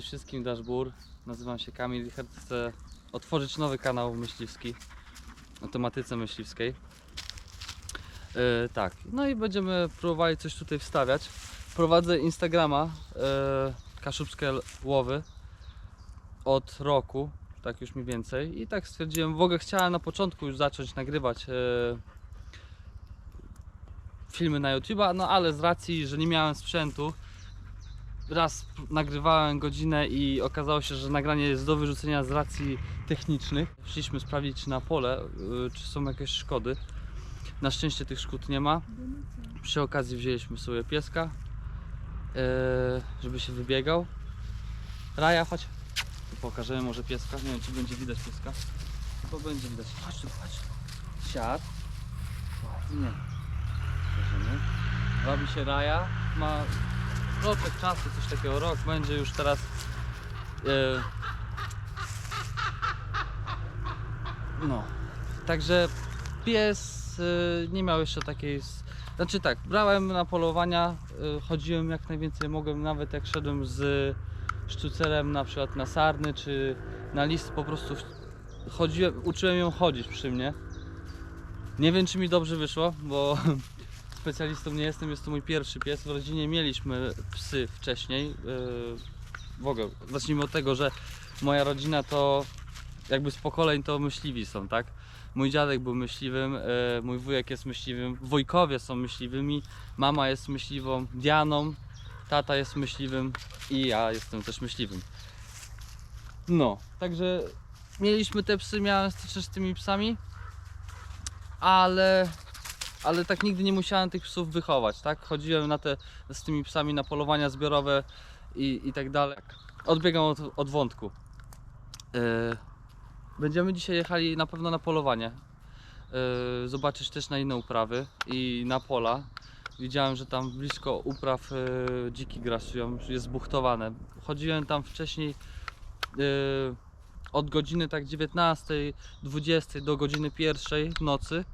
Wszystkim, Dashbur. Nazywam się Kamil i chcę otworzyć nowy kanał myśliwski o tematyce myśliwskiej. E, tak, no i będziemy próbowali coś tutaj wstawiać. Prowadzę Instagrama e, Kaszubskie Łowy od roku, tak już mniej więcej. I tak stwierdziłem, w ogóle chciałem na początku już zacząć nagrywać e, filmy na YouTube'a, no ale z racji, że nie miałem sprzętu, raz nagrywałem godzinę i okazało się, że nagranie jest do wyrzucenia z racji technicznych. Szliśmy sprawdzić na pole, y, czy są jakieś szkody. Na szczęście tych szkód nie ma. Przy okazji wzięliśmy sobie pieska, y, żeby się wybiegał. Raja, chodź. Pokażemy może pieska. Nie wiem, czy będzie widać pieska. Bo będzie widać. Chodź tu, chodź. Siad. Nie. Bierzemy. Robi się raja. Ma roczek czasu, coś takiego, rok będzie już teraz. e, no, także pies e, nie miał jeszcze takiej. Znaczy tak, brałem na polowania, e, chodziłem jak najwięcej mogłem, nawet jak szedłem z sztucerem na przykład na sarny czy na list, po prostu chodziłem, uczyłem ją chodzić przy mnie. Nie wiem czy mi dobrze wyszło, bo specjalistą nie jestem, jest to mój pierwszy pies. W rodzinie mieliśmy psy wcześniej. Yy, W ogóle, zacznijmy od tego, że moja rodzina to jakby z pokoleń to myśliwi są, tak? Mój dziadek był myśliwym, yy, mój wujek jest myśliwym, wujkowie są myśliwymi, mama jest myśliwą, Dianą, tata jest myśliwym i ja jestem też myśliwym. No, także mieliśmy te psy, miałem styczność z tymi psami, ale ale tak nigdy nie musiałem tych psów wychować, tak? Chodziłem na te, z tymi psami na polowania zbiorowe i, i tak dalej. Odbiegam od, od wątku. Yy, będziemy dzisiaj jechali na pewno na polowanie. Yy, zobaczyć też na inne uprawy i na pola. Widziałem, że tam blisko upraw yy, dziki grasują, jest zbuchtowane. Chodziłem tam wcześniej yy, od godziny tak 19, 20 do godziny 1 w nocy.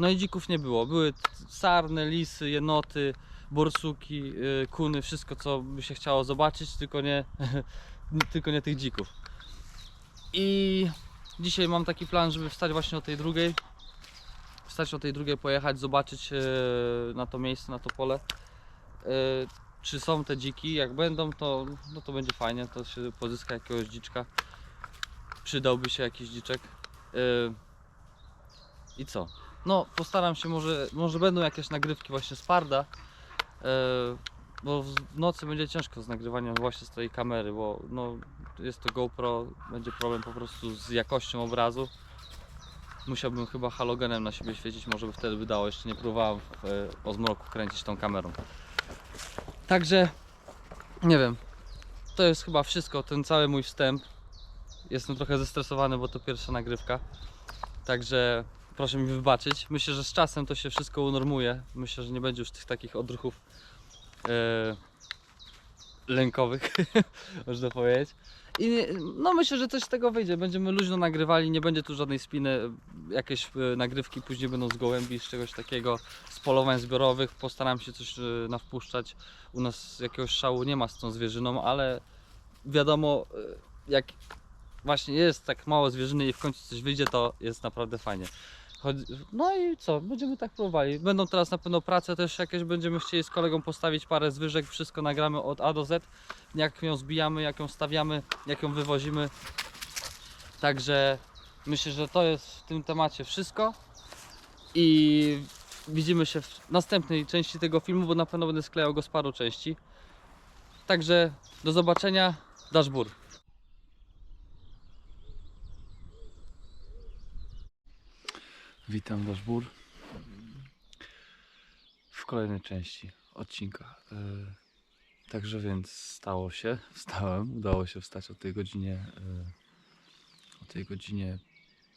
No i dzików nie było. Były sarny, lisy, jenoty, borsuki, yy, kuny, wszystko co by się chciało zobaczyć, tylko nie, tylko nie tych dzików. I dzisiaj mam taki plan, żeby wstać właśnie o tej drugiej. Wstać o tej drugiej, pojechać, zobaczyć yy, na to miejsce, na to pole. Yy, czy są te dziki? Jak będą, to, no to będzie fajnie, to się pozyska jakiegoś dziczka. Przydałby się jakiś dziczek. I co? No, postaram się, może, może będą jakieś nagrywki właśnie z Parda, e, bo w nocy będzie ciężko z nagrywaniem właśnie z tej kamery, bo no, jest to GoPro, będzie problem po prostu z jakością obrazu. Musiałbym chyba halogenem na siebie świecić, może by wtedy by dało, jeszcze nie próbowałem w, e, o zmroku kręcić tą kamerą. Także, nie wiem, to jest chyba wszystko, ten cały mój wstęp. Jestem trochę zestresowany, bo to pierwsza nagrywka. Także proszę mi wybaczyć. Myślę, że z czasem to się wszystko unormuje. Myślę, że nie będzie już tych takich odruchów e, lękowych, można powiedzieć. I nie, no myślę, że coś z tego wyjdzie. Będziemy luźno nagrywali, nie będzie tu żadnej spiny. Jakieś e, nagrywki później będą z gołębi, z czegoś takiego, z polowań zbiorowych. Postaram się coś e, nawpuszczać. U nas jakiegoś szału nie ma z tą zwierzyną, ale wiadomo, jak właśnie jest tak mało zwierzyny i w końcu coś wyjdzie, to jest naprawdę fajnie. No i co, będziemy tak próbowali. Będą teraz na pewno prace też jakieś, będziemy chcieli z kolegą postawić parę zwyżek, wszystko nagramy od A do Z, jak ją zbijamy, jak ją stawiamy, jak ją wywozimy. Także myślę, że to jest w tym temacie wszystko i widzimy się w następnej części tego filmu, bo na pewno będę sklejał go z paru części. Także do zobaczenia, Dashbur. Witam Dashbur w kolejnej części odcinka. E, Także więc stało się, wstałem, udało się wstać o tej godzinie e, o tej godzinie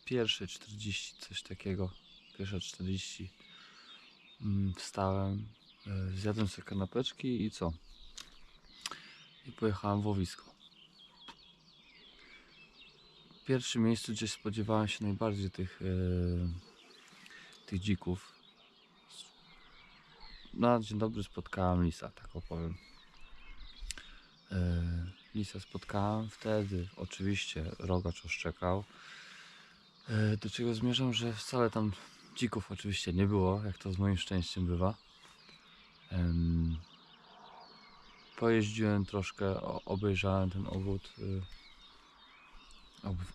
pierwszej 40, coś takiego, pierwsza 40 Mm, wstałem, e, zjadłem sobie kanapeczki i co? I pojechałem w łowisko. W pierwszym miejscu, gdzie spodziewałem się najbardziej tych, tych dzików. Na dzień dobry spotkałem lisa, tak opowiem. E, lisa spotkałem wtedy. Oczywiście rogacz oszczekał. E, Do czego zmierzam, że wcale tam dzików oczywiście nie było, jak to z moim szczęściem bywa. Em, Pojeździłem troszkę, obejrzałem ten obwód. y,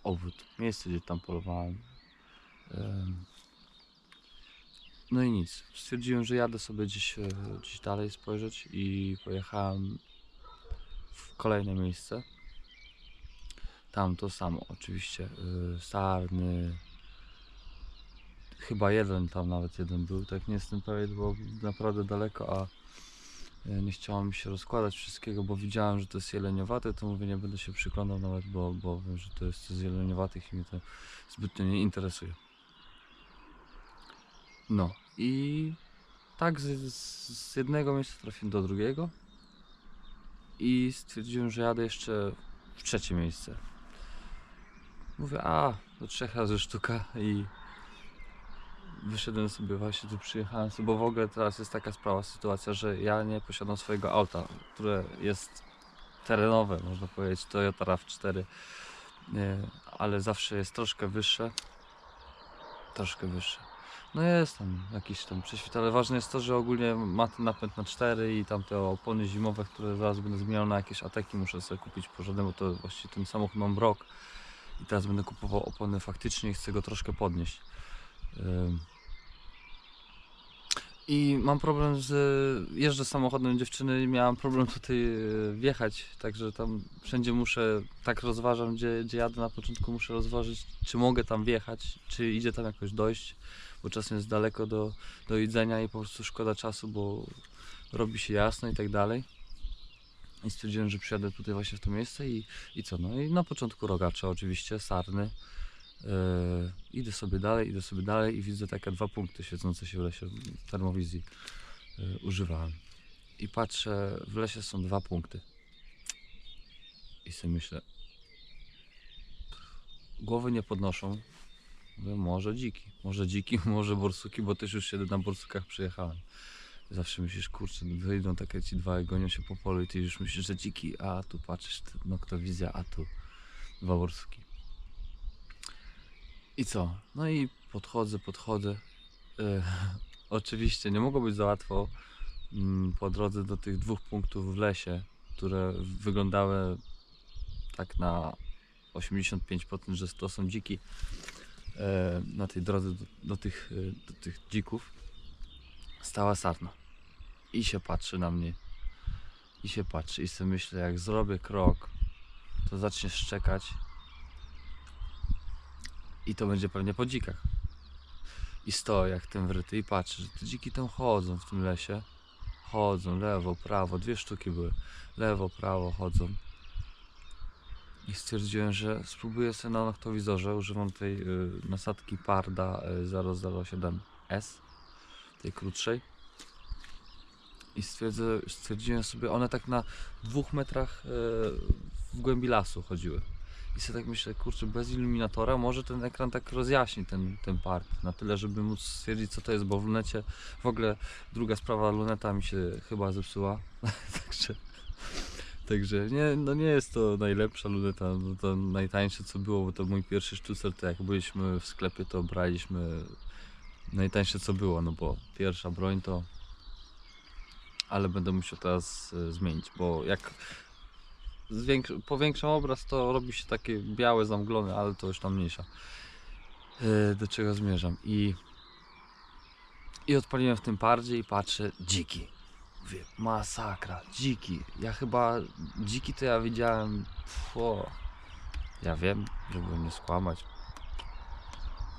obwód, miejsce gdzie tam polowałem. No i nic. Stwierdziłem, że jadę sobie gdzieś, e, gdzieś dalej spojrzeć i pojechałem w kolejne miejsce. Tam to samo, oczywiście. y, Sarny. Chyba jeden tam nawet jeden był, tak nie jestem pewien, bo naprawdę daleko, a e, nie chciało mi się rozkładać wszystkiego, bo widziałem, że to jest jeleniowate, to mówię, nie będę się przyglądał nawet, bo, bo wiem, że to jest z jeleniowatych i mnie to zbytnio nie interesuje. No i tak z, z, jednego miejsca trafiłem do drugiego i stwierdziłem, że jadę jeszcze w trzecie miejsce. Mówię, a, do trzech razy sztuka i wyszedłem sobie właśnie tu przyjechałem sobie, bo w ogóle teraz jest taka sprawa, sytuacja, że ja nie posiadam swojego auta, które jest terenowe, można powiedzieć, Toyota RAV4, nie, ale zawsze jest troszkę wyższe, troszkę wyższe. No jest tam jakiś tam prześwit, ale ważne jest to, że ogólnie ma ten napęd na 4 i tam te opony zimowe, które zaraz będę zmieniał na jakieś ateki, muszę sobie kupić porządne, bo to właściwie ten samochód mam rok i teraz będę kupował opony faktycznie i chcę go troszkę podnieść. I mam problem z. Jeżdżę samochodem dziewczyny i miałam problem tutaj e, wjechać, także tam wszędzie muszę, tak rozważam, gdzie, gdzie jadę na początku, muszę rozważyć, czy mogę tam wjechać, czy idzie tam jakoś dojść, bo czasem jest daleko do, do jedzenia i po prostu szkoda czasu, bo robi się jasno i tak dalej. I stwierdziłem, że przyjadę tutaj właśnie w to miejsce i, i co, no i na początku rogacze oczywiście, sarny. Yy, idę sobie dalej, idę sobie dalej i widzę takie dwa punkty świecące się w lesie w termowizji yy, używałem. I patrzę, w lesie są dwa punkty. I sobie myślę, głowy nie podnoszą. Mówię, może dziki, może dziki, może borsuki, bo też już się na borsukach przyjechałem. Zawsze myślisz, kurczę, wyjdą takie ci dwa i gonią się po polu i ty już myślisz, że dziki, a tu patrzysz, noktowizja, a tu dwa borsuki. I co? No i podchodzę, podchodzę. E, oczywiście nie mogło być za łatwo mm, po drodze do tych dwóch punktów w lesie, które wyglądały tak na 85%, że to są dziki. E, na tej drodze do, do, tych, e, do tych dzików stała sarna. I się patrzy na mnie. I się patrzy. I sobie myślę, jak zrobię krok, to zacznie szczekać i to będzie pewnie po dzikach. I stoję jak ten wryty i patrzę, że te dziki tam chodzą w tym lesie. Chodzą lewo, prawo, dwie sztuki były. Lewo, prawo chodzą. I stwierdziłem, że spróbuję sobie na noktowizorze. Używam tej y, nasadki Parda y, 007S, tej krótszej. I stwierdzę, stwierdziłem sobie, one tak na dwóch metrach y, w głębi lasu chodziły. I sobie tak myślę, kurczę, bez iluminatora może ten ekran tak rozjaśni ten, ten park na tyle, żeby móc stwierdzić co to jest, bo w lunecie w ogóle druga sprawa, luneta mi się chyba zepsuła, także, także nie, no nie jest to najlepsza luneta, no to najtańsze co było, bo to mój pierwszy sztucer, to jak byliśmy w sklepie to braliśmy najtańsze co było, no bo pierwsza broń to ale będę musiał teraz e, zmienić, bo jak powiększam obraz, to robi się takie białe, zamglone, ale to już tam mniejsza. Yy, Do czego zmierzam? I, I odpaliłem w tym pardzie i patrzę, dziki. Mówię, masakra, dziki. Ja chyba, dziki to ja widziałem, o, ja wiem, żeby nie skłamać,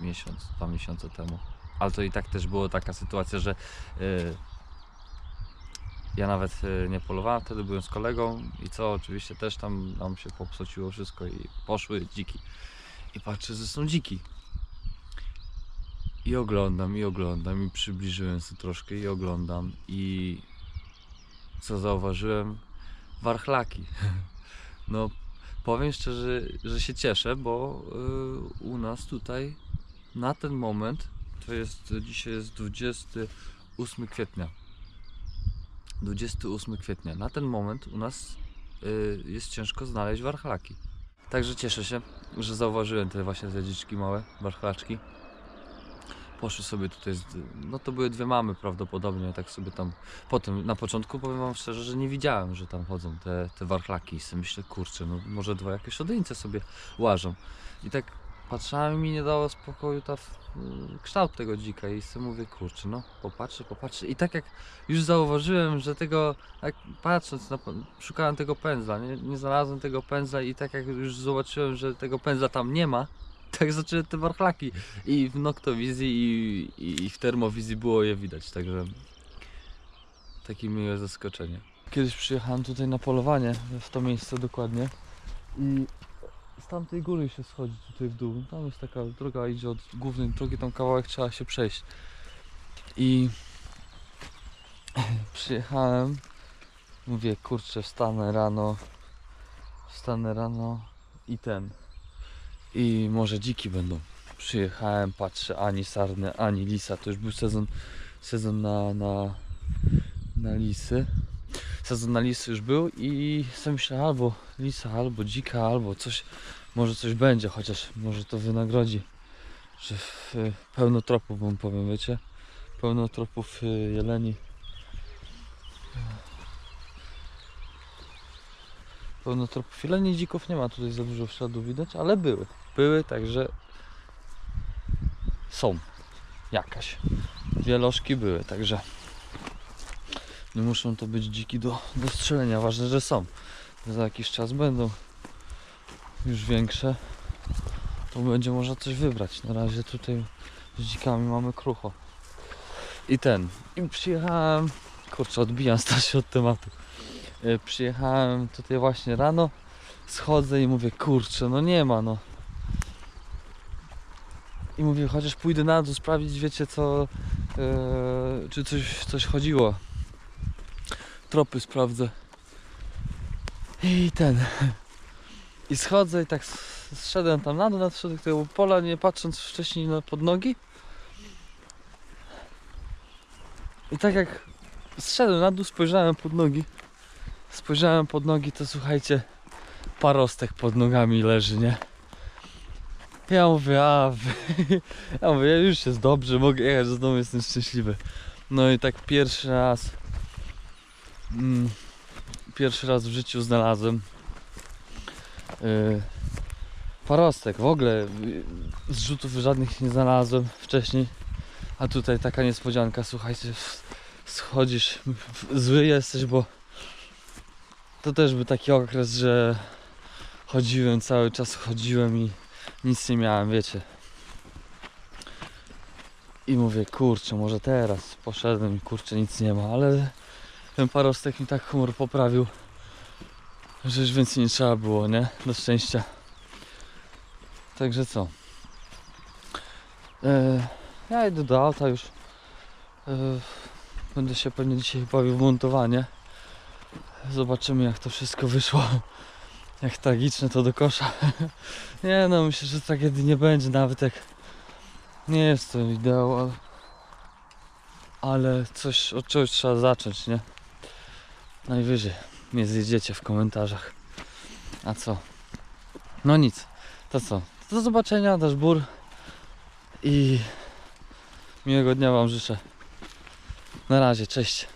miesiąc, dwa miesiące temu. Ale to i tak też była taka sytuacja, że yy, ja nawet y, nie polowałem, wtedy byłem z kolegą i co, oczywiście też tam nam się popsociło wszystko i poszły dziki. I patrzę, że są dziki. I oglądam, i oglądam, i przybliżyłem się troszkę i oglądam i co zauważyłem? Warchlaki. No, powiem szczerze, że się cieszę, bo y, u nas tutaj na ten moment, to jest, dzisiaj jest 28 kwietnia, 28 kwietnia. Na ten moment u nas y, jest ciężko znaleźć warchlaki. Także cieszę się, że zauważyłem te właśnie te małe, warchlaczki. Poszły sobie tutaj, z, no to były dwie mamy prawdopodobnie, tak sobie tam potem, na początku powiem wam szczerze, że nie widziałem, że tam chodzą te, te warchlaki i sobie myślę, kurczę, no może dwa jakieś odeńce sobie łażą. I tak patrzałem i mi nie dało spokoju ta y, kształt tego dzika i sobie mówię, kurczę, no popatrzę, popatrzę i tak jak już zauważyłem, że tego, tak patrząc, na, szukałem tego pędzla, nie, nie znalazłem tego pędzla i tak jak już zobaczyłem, że tego pędzla tam nie ma, tak zaczęły te warchlaki i w noktowizji i, i, i w termowizji było je widać, także takie miłe zaskoczenie. Kiedyś przyjechałem tutaj na polowanie, w to miejsce dokładnie i z tamtej góry się schodzi tutaj w dół. Tam jest taka droga, idzie od głównej drogi, tam kawałek trzeba się przejść. I przyjechałem, mówię, kurczę, wstanę rano, wstanę rano i ten, i może dziki będą. Przyjechałem, patrzę, ani sarny, ani lisa, to już był sezon, sezon na, na, na lisy. Sezon na lisy już był i sobie myślę, albo lisa, albo dzika, albo coś, może coś będzie, chociaż może to wynagrodzi, że pełno tropów wam powiem, wiecie, pełno tropów y, jeleni. Pełno tropów jeleni, dzików nie ma tutaj za dużo śladów widać, ale były, były, także są jakaś. Dwie lożki były, także nie muszą to być dziki do, do strzelenia, ważne, że są. Za jakiś czas będą już większe, to będzie można coś wybrać. Na razie tutaj z dzikami mamy krucho. I ten, i przyjechałem, kurczę, odbijam się od tematu. E, Przyjechałem tutaj właśnie rano, schodzę i mówię, kurczę, no nie ma, no. I mówię, chociaż pójdę na dół sprawdzić, wiecie co, e, czy coś, coś chodziło. Tropy sprawdzę. I ten. I schodzę i tak zszedłem tam na dół, na środek tego pola, nie patrząc wcześniej na pod nogi. I tak jak zszedłem na dół, spojrzałem pod nogi. Spojrzałem pod nogi, to słuchajcie, parostek pod nogami leży, nie? Ja mówię, a ja mówię, już jest dobrze, mogę jechać do domu, jestem szczęśliwy. No i tak pierwszy raz, mm, pierwszy raz w życiu znalazłem yy, parostek. W ogóle yy, zrzutów żadnych nie znalazłem wcześniej, a tutaj taka niespodzianka, słuchajcie, schodzisz, zły jesteś, bo to też był taki okres, że chodziłem cały czas, chodziłem i nic nie miałem, wiecie. I mówię, kurczę, może teraz poszedłem i kurczę, nic nie ma, ale ten parostek mi tak humor poprawił, że już więcej nie trzeba było, nie? Do szczęścia. Także co? E, ja idę do auta już. E, będę się pewnie dzisiaj bawił w montowanie. Zobaczymy jak to wszystko wyszło. Jak tragiczne to do kosza. Nie no, myślę, że tragedii nie będzie, nawet jak nie jest to ideał, ale, ale coś od czegoś trzeba zacząć, nie? Najwyżej mnie zjedziecie w komentarzach. A co? No nic. To co? Do zobaczenia, dasz bór i miłego dnia Wam życzę. Na razie, cześć.